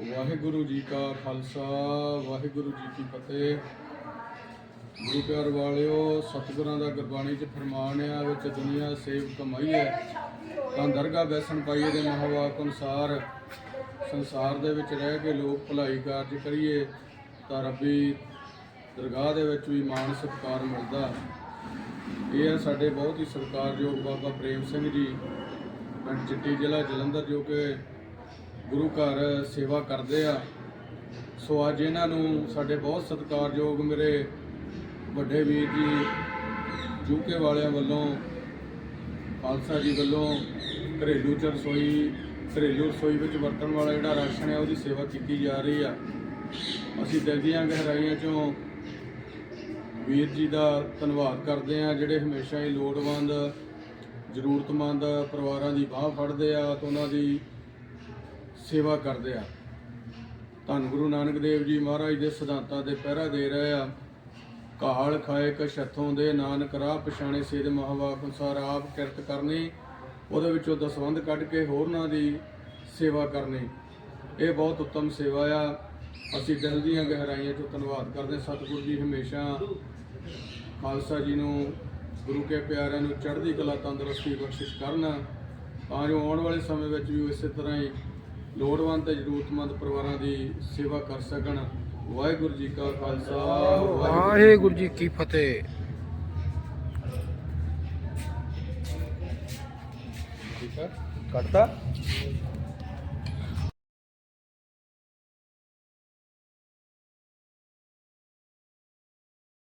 ਵਾਹਿਗੁਰੂ ਜੀ ਕਾ ਖਾਲਸਾ, ਵਾਹਿਗੁਰੂ ਜੀ ਕੀ ਫਤਿਹ। ਗੁਰੂ ਪਿਆਰ ਵਾਲਿਓ, ਸਤਿਗੁਰਾਂ ਦਾ ਗੁਰਬਾਣੀ ਚ ਫਰਮਾਨ ਆ, ਵਿੱਚ ਦੁਨੀਆ ਸੇਵ ਕਮਾਈ ਹੈ। ਤਾਂ ਦਰਗਾਹ ਬੈਸਣ ਪਾਈਏ ਦੇ ਮਹਾਵਾਕ ਅਨੁਸਾਰ, ਸੰਸਾਰ ਦੇ ਵਿੱਚ ਰਹਿ ਕੇ ਲੋਕ ਭਲਾਈ ਕਾਰਜ ਕਰੀਏ, ਤਾਂ ਰੱਬੀ ਦਰਗਾਹ ਦੇ ਵਿੱਚ ਵੀ ਮਾਣ ਸਤਿਕਾਰ ਮਿਲਦਾ। ਇਹ ਹੈ ਸਾਡੇ ਬਹੁਤ ਹੀ ਸਤਿਕਾਰਯੋਗ ਬਾਬਾ ਪ੍ਰੇਮ ਸਿੰਘ ਜੀ, ਪਿੰਡ ਚਿੱਟੀ ਜ਼ਿਲ੍ਹਾ ਜਲੰਧਰ, ਜੋ ਕਿ ਗੁਰੂ ਘਰ ਸੇਵਾ ਕਰਦੇ ਆ। ਸੋ ਅੱਜ ਇਹਨਾਂ ਨੂੰ ਸਾਡੇ ਬਹੁਤ ਸਤਿਕਾਰਯੋਗ ਮੇਰੇ ਵੱਡੇ ਵੀਰ ਜੀ ਜੂਕੇ ਵਾਲਿਆਂ ਵੱਲੋਂ, ਖਾਲਸਾ ਜੀ ਵੱਲੋਂ ਘਰੇਲੂ ਚ ਰਸੋਈ ਘਰੇਲੂ ਰਸੋਈ ਵਿੱਚ ਵਰਤਣ ਵਾਲਾ ਜਿਹੜਾ ਰਾਸ਼ਨ ਹੈ ਉਹਦੀ ਸੇਵਾ ਕੀਤੀ ਜਾ ਰਹੀ ਆ। ਅਸੀਂ ਦਿਲ ਦੀਆਂ ਗਹਿਰਾਈਆਂ ਚੋਂ ਵੀਰ ਜੀ ਦਾ ਧੰਨਵਾਦ ਕਰਦੇ ਆ, ਜਿਹੜੇ ਹਮੇਸ਼ਾ ਹੀ ਲੋੜਵੰਦ, ਜ਼ਰੂਰਤਮੰਦ ਪਰਿਵਾਰਾਂ ਦੀ ਬਾਹ ਫੜਦੇ ਆ ਤੇ ਉਹਨਾਂ ਦੀ ਸੇਵਾ ਕਰਦੇ ਆ। ਧੰਨ ਗੁਰੂ ਨਾਨਕ ਦੇਵ ਜੀ ਮਹਾਰਾਜ ਦੇ ਸਿਧਾਂਤਾਂ ਦੇ ਪਹਿਰਾ ਦੇ ਰਹੇ ਆ। ਕਾਲ ਖਾਏ ਕਛਥੋਂ ਦੇ ਨਾਨਕ, ਰਾਹ ਪਛਾਣੇ ਸੇਧ ਮਹਾਵਾਕ ਅਨੁਸਾਰ ਆਪ ਕਿਰਤ ਕਰਨੀ, ਉਹਦੇ ਵਿੱਚੋਂ ਦਸਵੰਧ ਕੱਢ ਕੇ ਹੋਰਨਾਂ ਦੀ ਸੇਵਾ ਕਰਨੀ। ਇਹ ਬਹੁਤ ਉੱਤਮ ਸੇਵਾ ਆ। ਅਸੀਂ ਦਿਲ ਦੀਆਂ ਗਹਿਰਾਈਆਂ ਤੋਂ ਧੰਨਵਾਦ ਕਰਦੇ ਸਤਿਗੁਰੂ ਜੀ ਹਮੇਸ਼ਾ ਖਾਲਸਾ ਜੀ ਨੂੰ, ਗੁਰੂ ਕੇ ਪਿਆਰਿਆਂ ਨੂੰ ਚੜ੍ਹਦੀ ਕਲਾ ਤੰਦਰੁਸਤੀ ਬਖਸ਼ਿਸ਼ ਕਰਨ। ਤਾਂ ਜੋ ਆਉਣ ਵਾਲੇ ਸਮੇਂ ਵਿੱਚ ਵੀ ਇਸੇ ਤਰ੍ਹਾਂ ਹੀ ਲੋੜਵੰਦ ਤੇ ਜ਼ਰੂਰਤਮੰਦ ਪਰਿਵਾਰਾਂ ਦੀ ਸੇਵਾ ਕਰ ਸਕਣ। ਵਾਹਿਗੁਰੂ ਜੀ ਕਾ ਖਾਲਸਾ, ਵਾਹਿਗੁਰੂ ਜੀ ਕੀ ਫਤਿਹ। ਠੀਕ ਹੈ ਕੱਟਤਾ?